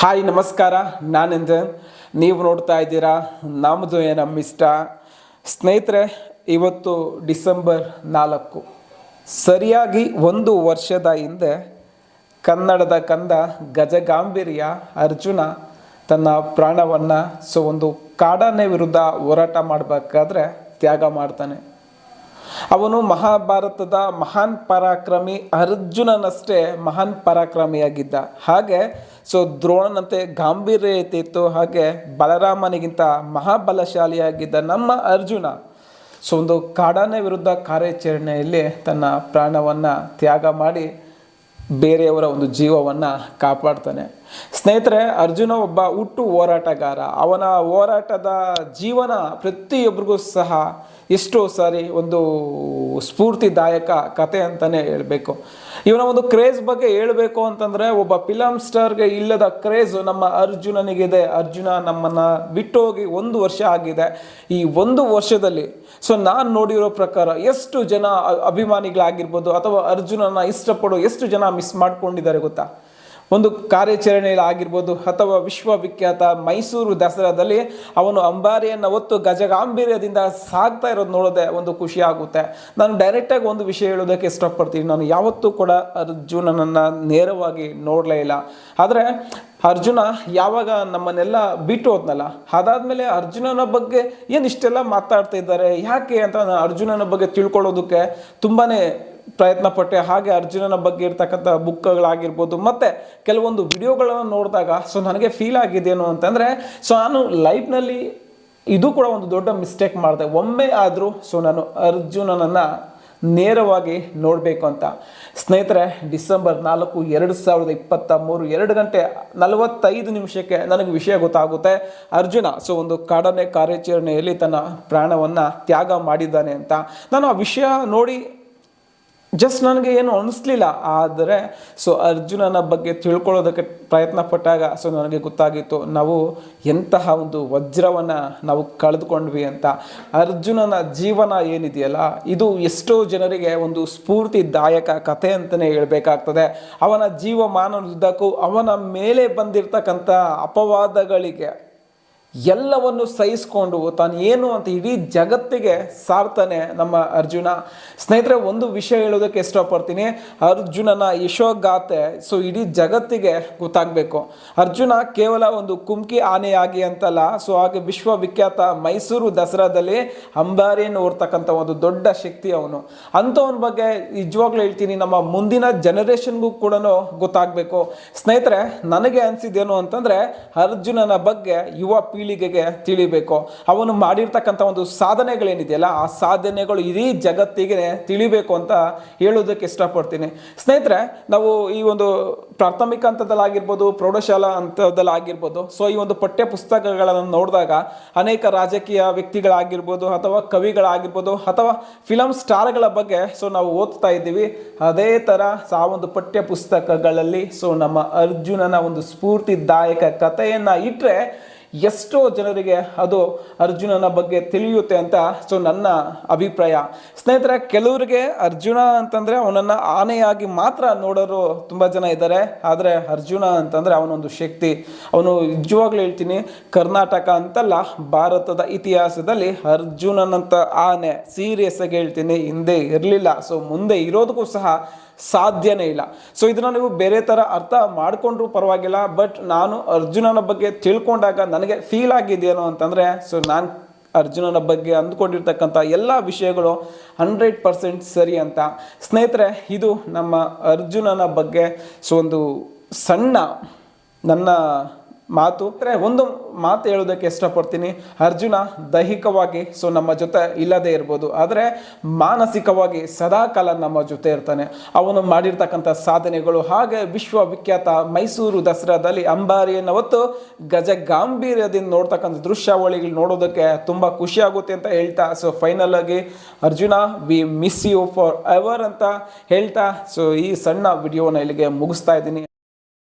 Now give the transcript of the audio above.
Hi, ನಮಸ್ಕಾರ. ನಾನಿಂದ? ನೀವು ನೋಡ್ತಾ ಇದ್ದೀರಾ? ನಮ್ಮದು ನಮ್ಮ ಇಷ್ಟ ಸ್ನೇಹಿತರೆ, ಇವತ್ತು ಡಿಸೆಂಬರ್ ನಾಲ್ಕು. ಸರಿಯಾಗಿ ಒಂದು ವರ್ಷದ ಹಿಂದೆ ಕನ್ನಡದ ಕಂದ ಗಜಗಾಂಭೀರ್ಯ ಅರ್ಜುನ ತನ್ನ ಪ್ರಾಣವನ್ನು ಸೊ ಒಂದು ಕಾಡಾನೆ ವಿರುದ್ಧ ಹೋರಾಟ ಮಾಡಬೇಕಾದ್ರೆ ತ್ಯಾಗ ಮಾಡ್ತಾನೆ. ಅವನು ಮಹಾಭಾರತದ ಮಹಾನ್ ಪರಾಕ್ರಮಿ ಅರ್ಜುನನಷ್ಟೇ ಮಹಾನ್ ಪರಾಕ್ರಮಿಯಾಗಿದ್ದ. ಹಾಗೆ, ಸೊ ದ್ರೋಣನಂತೆ ಗಾಂಭೀರ್ಯ ಇತ್ತು ಹಾಗೆ ಬಲರಾಮನಿಗಿಂತ ಮಹಾಬಲಶಾಲಿಯಾಗಿದ್ದ ನಮ್ಮ ಅರ್ಜುನ, ಸೊ ಒಂದು ಕಾಡಾನೆ ವಿರುದ್ಧ ಕಾರ್ಯಾಚರಣೆಯಲ್ಲಿ ತನ್ನ ಪ್ರಾಣವನ್ನು ತ್ಯಾಗ ಮಾಡಿ ಬೇರೆಯವರ ಒಂದು ಜೀವವನ್ನು ಕಾಪಾಡ್ತಾನೆ. ಸ್ನೇಹಿತರೆ, ಅರ್ಜುನ ಒಬ್ಬ ಹುಟ್ಟು ಹೋರಾಟಗಾರ. ಅವನ ಹೋರಾಟದ ಜೀವನ ಪ್ರತಿಯೊಬ್ಬರಿಗೂ ಸಹ ಎಷ್ಟೋ ಸಾರಿ ಒಂದು ಸ್ಫೂರ್ತಿದಾಯಕ ಕತೆ ಅಂತಲೇ ಹೇಳಬೇಕು. ಇವನ ಒಂದು ಕ್ರೇಜ್ ಬಗ್ಗೆ ಹೇಳಬೇಕು ಅಂತಂದರೆ, ಒಬ್ಬ ಫಿಲಮ್ ಸ್ಟಾರ್ಗೆ ಇಲ್ಲದ ಕ್ರೇಜ್ ನಮ್ಮ ಅರ್ಜುನನಿಗಿದೆ. ಅರ್ಜುನ ನಮ್ಮನ್ನು ಬಿಟ್ಟು ಹೋಗಿ ಒಂದು ವರ್ಷ ಆಗಿದೆ. ಈ ಒಂದು ವರ್ಷದಲ್ಲಿ, ಸೊ ನಾನು ನೋಡಿರೋ ಪ್ರಕಾರ ಎಷ್ಟು ಜನ ಅಭಿಮಾನಿಗಳಾಗಿರ್ಬೋದು ಅಥವಾ ಅರ್ಜುನನ ಇಷ್ಟಪಡೋ ಎಷ್ಟು ಜನ ಮಿಸ್ ಮಾಡ್ಕೊಂಡಿದ್ದಾರೆ ಗೊತ್ತಾ? ಒಂದು ಕಾರ್ಯಾಚರಣೆಯಲ್ಲಿ ಆಗಿರ್ಬೋದು ಅಥವಾ ವಿಶ್ವವಿಖ್ಯಾತ ಮೈಸೂರು ದಸರಾದಲ್ಲಿ ಅವನು ಅಂಬಾರಿಯನ್ನು ಹೊತ್ತು ಗಜಗಾಂಭೀರ್ಯದಿಂದ ಸಾಗ್ತಾ ಇರೋದು ನೋಡೋದೆ ಒಂದು ಖುಷಿ ಆಗುತ್ತೆ. ನಾನು ಡೈರೆಕ್ಟಾಗಿ ಒಂದು ವಿಷಯ ಹೇಳೋದಕ್ಕೆ ಇಷ್ಟಪಡ್ತೀನಿ. ನಾನು ಯಾವತ್ತೂ ಕೂಡ ಅರ್ಜುನನನ್ನು ನೇರವಾಗಿ ನೋಡಲೇ ಇಲ್ಲ. ಆದರೆ ಅರ್ಜುನ ಯಾವಾಗ ನಮ್ಮನ್ನೆಲ್ಲ ಬಿಟ್ಟು ಹೋದ್ನಲ್ಲ, ಅದಾದಮೇಲೆ ಅರ್ಜುನನ ಬಗ್ಗೆ ಏನು ಇಷ್ಟೆಲ್ಲ ಮಾತಾಡ್ತಾ ಇದ್ದಾರೆ, ಯಾಕೆ ಅಂತ ನಾನು ಅರ್ಜುನನ ಬಗ್ಗೆ ತಿಳ್ಕೊಳ್ಳೋದಕ್ಕೆ ತುಂಬಾನೇ ಪ್ರಯತ್ನ ಪಟ್ಟೆ ಹಾಗೆ ಅರ್ಜುನನ ಬಗ್ಗೆ ಇರ್ತಕ್ಕಂಥ ಬುಕ್ಗಳಾಗಿರ್ಬೋದು ಮತ್ತು ಕೆಲವೊಂದು ವಿಡಿಯೋಗಳನ್ನು ನೋಡಿದಾಗ, ಸೊ ನನಗೆ ಫೀಲ್ ಆಗಿದ್ದೇನು ಅಂತಂದರೆ, ಸೊ ನಾನು ಲೈಫ್ನಲ್ಲಿ ಇದು ಕೂಡ ಒಂದು ದೊಡ್ಡ ಮಿಸ್ಟೇಕ್ ಮಾಡಿದೆ. ಒಮ್ಮೆ ಆದರೂ, ಸೊ ನಾನು ಅರ್ಜುನನನ್ನು ನೇರವಾಗಿ ನೋಡಬೇಕು ಅಂತ. ಸ್ನೇಹಿತರೆ, ಡಿಸೆಂಬರ್ ನಾಲ್ಕು, ಎರಡು ಸಾವಿರದ ಇಪ್ಪತ್ತ ಮೂರು, ಎರಡು ಗಂಟೆ ನಲವತ್ತೈದು ನಿಮಿಷಕ್ಕೆ ನನಗೆ ವಿಷಯ ಗೊತ್ತಾಗುತ್ತೆ. ಅರ್ಜುನ, ಸೊ ಒಂದು ಕಾಡನೆ ಕಾರ್ಯಾಚರಣೆಯಲ್ಲಿ ತನ್ನ ಪ್ರಾಣವನ್ನು ತ್ಯಾಗ ಮಾಡಿದ್ದಾನೆ ಅಂತ. ನಾನು ಆ ವಿಷಯ ನೋಡಿ ಜಸ್ಟ್ ನನಗೆ ಏನು ಅನಿಸ್ಲಿಲ್ಲ, ಆದರೆ ಸೊ ಅರ್ಜುನನ ಬಗ್ಗೆ ತಿಳ್ಕೊಳ್ಳೋದಕ್ಕೆ ಪ್ರಯತ್ನ ಪಟ್ಟಾಗ ಸೊ ನನಗೆ ಗೊತ್ತಾಗಿತ್ತು, ನಾವು ಎಂತಹ ಒಂದು ವಜ್ರವನ್ನು ನಾವು ಕಳೆದುಕೊಂಡ್ವಿ ಅಂತ. ಅರ್ಜುನನ ಜೀವನ ಏನಿದೆಯಲ್ಲ, ಇದು ಎಷ್ಟೋ ಜನರಿಗೆ ಒಂದು ಸ್ಫೂರ್ತಿದಾಯಕ ಕಥೆ ಅಂತಲೇ ಹೇಳಬೇಕಾಗ್ತದೆ. ಅವನ ಜೀವಮಾನದುದ್ದಕ್ಕೂ ಅವನ ಮೇಲೆ ಬಂದಿರತಕ್ಕಂಥ ಅಪವಾದಗಳಿಗೆ ಎಲ್ಲವನ್ನು ಸಹಿಸ್ಕೊಂಡು ತಾನು ಏನು ಅಂತ ಇಡೀ ಜಗತ್ತಿಗೆ ಸಾರ್ತಾನೆ ನಮ್ಮ ಅರ್ಜುನ. ಸ್ನೇಹಿತರೆ, ಒಂದು ವಿಷಯ ಹೇಳೋದಕ್ಕೆ ಇಷ್ಟಪಡ್ತೀನಿ. ಅರ್ಜುನನ ಯಶೋಗಾತೆ ಸೊ ಇಡೀ ಜಗತ್ತಿಗೆ ಗೊತ್ತಾಗಬೇಕು. ಅರ್ಜುನ ಕೇವಲ ಒಂದು ಕುಮ್ಕಿ ಆನೆಯಾಗಿ ಅಂತಲ್ಲ, ಸೊ ಹಾಗೆ ವಿಶ್ವವಿಖ್ಯಾತ ಮೈಸೂರು ದಸರಾದಲ್ಲಿ ಅಂಬಾರಿಯನ್ನು ಓರ್ತಕ್ಕಂಥ ಒಂದು ದೊಡ್ಡ ಶಕ್ತಿ ಅವನು. ಅಂಥವನ ಬಗ್ಗೆ ನಿಜವಾಗ್ಲೂ ಹೇಳ್ತೀನಿ, ನಮ್ಮ ಮುಂದಿನ ಜನರೇಷನ್ಗೂ ಕೂಡ ಗೊತ್ತಾಗಬೇಕು. ಸ್ನೇಹಿತರೆ, ನನಗೆ ಅನಿಸಿದ್ದೇನು ಅಂತಂದರೆ, ಅರ್ಜುನನ ಬಗ್ಗೆ ಯುವ ಪೀಳಿಗೆಗೆ ತಿಳಿಬೇಕು. ಅವನು ಮಾಡಿರ್ತಕ್ಕಂಥ ಒಂದು ಸಾಧನೆಗಳೇನಿದೆಯಲ್ಲ, ಆ ಸಾಧನೆಗಳು ಇಡೀ ಜಗತ್ತಿಗೆ ತಿಳಿಬೇಕು ಅಂತ ಹೇಳೋದಕ್ಕೆ ಇಷ್ಟಪಡ್ತೀನಿ. ಸ್ನೇಹಿತರೆ, ನಾವು ಈ ಒಂದು ಪ್ರಾಥಮಿಕ ಹಂತದಲ್ಲಾಗಿರ್ಬೋದು, ಪ್ರೌಢಶಾಲಾ ಹಂತದಲ್ಲಾಗಿರ್ಬೋದು, ಸೊ ಈ ಒಂದು ಪಠ್ಯ ಪುಸ್ತಕಗಳನ್ನು ನೋಡಿದಾಗ ಅನೇಕ ರಾಜಕೀಯ ವ್ಯಕ್ತಿಗಳಾಗಿರ್ಬೋದು ಅಥವಾ ಕವಿಗಳಾಗಿರ್ಬೋದು ಅಥವಾ ಫಿಲಮ್ ಸ್ಟಾರ್ಗಳ ಬಗ್ಗೆ ಸೊ ನಾವು ಓದ್ತಾ ಇದ್ದೀವಿ. ಅದೇ ಥರ ಆ ಒಂದು ಪಠ್ಯ ಪುಸ್ತಕಗಳಲ್ಲಿ ಸೊ ನಮ್ಮ ಅರ್ಜುನನ ಒಂದು ಸ್ಫೂರ್ತಿದಾಯಕ ಕಥೆಯನ್ನು ಇಟ್ಟರೆ ಎಷ್ಟೋ ಜನರಿಗೆ ಅದು ಅರ್ಜುನನ ಬಗ್ಗೆ ತಿಳಿಯುತ್ತೆ ಅಂತ, ಸೊ ನನ್ನ ಅಭಿಪ್ರಾಯ. ಸ್ನೇಹಿತರೆ, ಕೆಲವರಿಗೆ ಅರ್ಜುನ ಅಂತಂದರೆ ಅವನನ್ನು ಆನೆಯಾಗಿ ಮಾತ್ರ ನೋಡೋರು ತುಂಬ ಜನ ಇದ್ದಾರೆ. ಆದರೆ ಅರ್ಜುನ ಅಂತಂದರೆ ಅವನೊಂದು ಶಕ್ತಿ. ಅವನು ನಿಜವಾಗ್ಲೂ ಹೇಳ್ತೀನಿ, ಕರ್ನಾಟಕ ಅಂತಲ್ಲ, ಭಾರತದ ಇತಿಹಾಸದಲ್ಲಿ ಅರ್ಜುನನಂತ ಆನೆ ಸೀರಿಯಸ್ ಆಗಿ ಹೇಳ್ತೀನಿ, ಹಿಂದೆ ಇರಲಿಲ್ಲ. ಸೊ ಮುಂದೆ ಇರೋದಕ್ಕೂ ಸಹ ಸಾಧ್ಯನೇ ಇಲ್ಲ. ಸೊ ಇದನ್ನ ನೀವು ಬೇರೆ ಥರ ಅರ್ಥ ಮಾಡಿಕೊಂಡ್ರೂ ಪರವಾಗಿಲ್ಲ ಬಟ್ ನಾನು ಅರ್ಜುನನ ಬಗ್ಗೆ ತಿಳ್ಕೊಂಡಾಗ ನನಗೆ ಫೀಲ್ ಆಗಿದೆಯೇನೋ ಅಂತಂದರೆ ಸೊ ನಾನು ಅರ್ಜುನನ ಬಗ್ಗೆ ಅಂದ್ಕೊಂಡಿರ್ತಕ್ಕಂಥ ಎಲ್ಲ ವಿಷಯಗಳು ಹಂಡ್ರೆಡ್ ಪರ್ಸೆಂಟ್ ಸರಿ ಅಂತ. ಸ್ನೇಹಿತರೆ, ಇದು ನಮ್ಮ ಅರ್ಜುನನ ಬಗ್ಗೆ ಸೊ ಒಂದು ಸಣ್ಣ ನನ್ನ ಮಾತು ಅಂದರೆ ಒಂದು ಮಾತು ಹೇಳೋದಕ್ಕೆ ಇಷ್ಟಪಡ್ತೀನಿ. ಅರ್ಜುನ ದೈಹಿಕವಾಗಿ ಸೊ ನಮ್ಮ ಜೊತೆ ಇಲ್ಲದೇ ಇರ್ಬೋದು. ಆದರೆ ಮಾನಸಿಕವಾಗಿ ಸದಾಕಾಲ ನಮ್ಮ ಜೊತೆ ಇರ್ತಾನೆ. ಅವನು ಮಾಡಿರ್ತಕ್ಕಂಥ ಸಾಧನೆಗಳು ಹಾಗೆ ವಿಶ್ವವಿಖ್ಯಾತ ಮೈಸೂರು ದಸರಾದಲ್ಲಿ ಅಂಬಾರಿಯನ್ನು ಹೊತ್ತು ಗಜ ಗಾಂಭೀರ್ಯದಿಂದ ನೋಡ್ತಕ್ಕಂಥ ದೃಶ್ಯಾವಳಿಗಳು ನೋಡೋದಕ್ಕೆ ತುಂಬ ಖುಷಿಯಾಗುತ್ತೆ ಅಂತ ಹೇಳ್ತಾ ಸೊ ಫೈನಲ್ ಆಗಿ Arjuna we miss you forever ಅಂತ ಹೇಳ್ತಾ ಸೊ ಈ ಸಣ್ಣ ವಿಡಿಯೋನ ಇಲ್ಲಿಗೆ ಮುಗಿಸ್ತಾ ಇದ್ದೀನಿ.